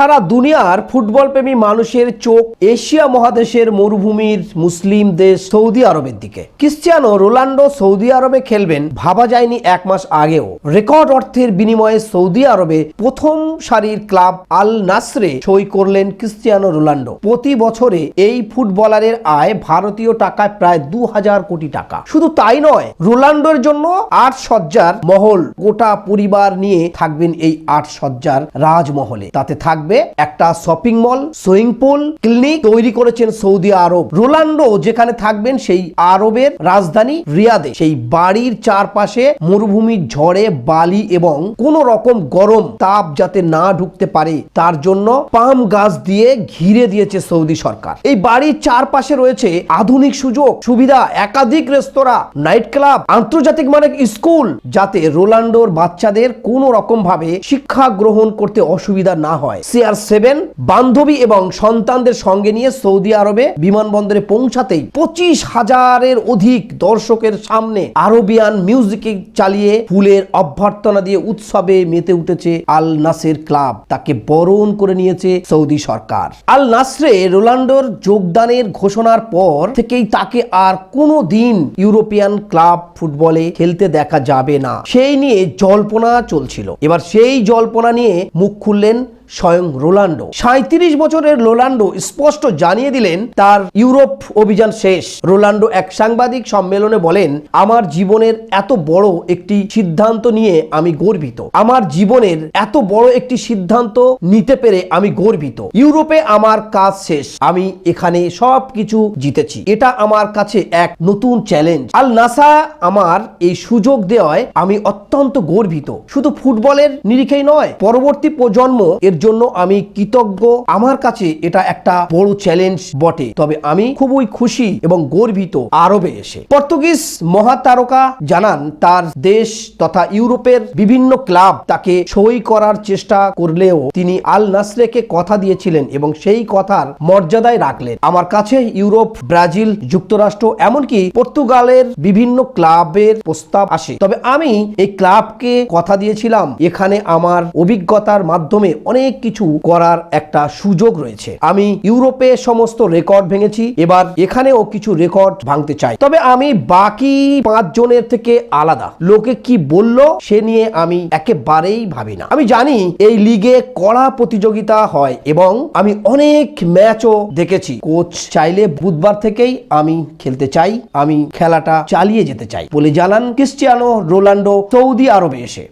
সারা দুনিয়ার ফুটবল প্রেমী মানুষের চোখ এশিয়া মহাদেশের মরুভূমির মুসলিম দেশ সৌদি আরবের দিকে। ক্রিশ্চিয়ানো রোনাল্ডো সৌদি আরবে খেলবেন ভাবা যায়নি এক মাস আগেও। রেকর্ড অর্থের বিনিময়ে সৌদি আরবে প্রথম সারির ক্লাব আল নাসরে সই করলেন ক্রিশ্চিয়ানো রোনাল্ডো। প্রতি বছরে এই ফুটবলারের আয় ভারতীয় টাকায় প্রায় দু হাজার কোটি টাকা। শুধু তাই নয়, রোনাল্ডোর জন্য আট সজ্জার মহল গোটা পরিবার নিয়ে থাকবেন এই আট সজ্জার রাজমহলে। তাতে থাকবে একটা shopping mall swimming pool clinic তৈরি করেছেন সৌদি আরব। রোনাল্ডো যেখানে থাকবেন সেই আরবের রাজধানী রিয়াদে। সেই বাড়ির চারপাশে মরুভূমির ঝড়ে, বালি এবং কোন রকম গরম তাপ যাতে না ঢুকতে পারে, তার জন্য পাম গাছ দিয়ে ঘিরে দিয়েছে সৌদি সরকার। এই বাড়ির চারপাশে রয়েছে আধুনিক সুযোগ, সুবিধা, একাধিক রেস্তোরাঁ, নাইট ক্লাব, আন্তর্জাতিক মানের স্কুল, যাতে রোনাল্ডোর বাচ্চাদের কোনো রকম ভাবে শিক্ষা গ্রহণ করতে অসুবিধা না হয়। সিআর সেভেন বান্ধবী এবং সন্তানদের সঙ্গে নিয়ে সৌদি আরবে বিমানবন্দরে পৌঁছাতেই পঁচিশ হাজারের অধিক দর্শকের সামনে আরবিয়ান মিউজিকে চালিয়ে ফুলের অভ্যর্থনা দিয়ে উৎসবে মেতে উঠেছে আল নাসের ক্লাব। তাকে বরণ করে নিয়েছে সৌদি সরকার। আল নাসরে রোনাল্ডোর যোগদানের ঘোষণার পর থেকেই তাকে আর কোনো দিন ইউরোপিয়ান ক্লাব ফুটবলে খেলতে দেখা যাবে না। সেই নিয়ে জল্পনা চলছিল। এবার সেই জল্পনা নিয়ে মুখ খুললেন স্বয়ং রোনাল্ডো। সাঁত্রিশ বছরের রোলান্ডো স্পষ্ট জানিয়ে দিলেন, তার ইউরোপ অভিযান শেষ। রোনাল্ডো এক সাংবাদিক সম্মেলনে বলেন, আমার জীবনের এত বড় একটি সিদ্ধান্ত নিয়ে আমি গর্বিত। আমার জীবনের এত বড় একটি সিদ্ধান্ত নিতে পেরে আমি গর্বিত। ইউরোপে আমার কাজ শেষ। আমি এখানে সব কিছু জিতেছি। এটা আমার কাছে এক নতুন চ্যালেঞ্জ। আল নাসা আমার এই সুযোগ দেওয়ায় আমি অত্যন্ত গর্বিত। শুধু ফুটবলের নিরিখেই নয়, পরবর্তী প্রজন্ম এর জন্য আমি কৃতজ্ঞ। আমার কাছে এটা একটা বড় চ্যালেঞ্জ বটে। তবে আমি খুবই খুশি এবং গর্বিত আরবে এসে। পর্তুগিজ মহাতারকা জানান, তার দেশ তথা ইউরোপের বিভিন্ন ক্লাব তাকে সই করার চেষ্টা করলেও তিনি আল নাসরেকে কথা দিয়েছিলেন এবং সেই কথার মর্যাদায় রাখলেন। আমার কাছে ইউরোপ, ব্রাজিল যুক্তরাষ্ট্র এমনকি পর্তুগালের বিভিন্ন ক্লাবের প্রস্তাব আসে। তবে আমি এই ক্লাবকে কথা দিয়েছিলাম। এখানে আমার অভিজ্ঞতার মাধ্যমে অনেক কিছু করার একটা সুযোগ রয়েছে। আমি ইউরোপে সমস্ত রেকর্ড ভেঙেছি, এবার এখানেও কিছু রেকর্ড ভাঙতে চাই। তবে আমি বাকি পাঁচ জনের থেকে আলাদা। লোকে কি বলল সে নিয়ে আমি একেবারেই ভাবি না। আমি জানি এই লিগে কড়া প্রতিযোগিতা হয় এবং আমি অনেক ম্যাচও দেখেছি। কোচ চাইলে বুধবার থেকেই আমি খেলতে চাই। আমি খেলাটা চালিয়ে যেতে চাই। বলে জানান ক্রিস্টিয়ানো রোনাল্ডো সৌদি আরবে এসে।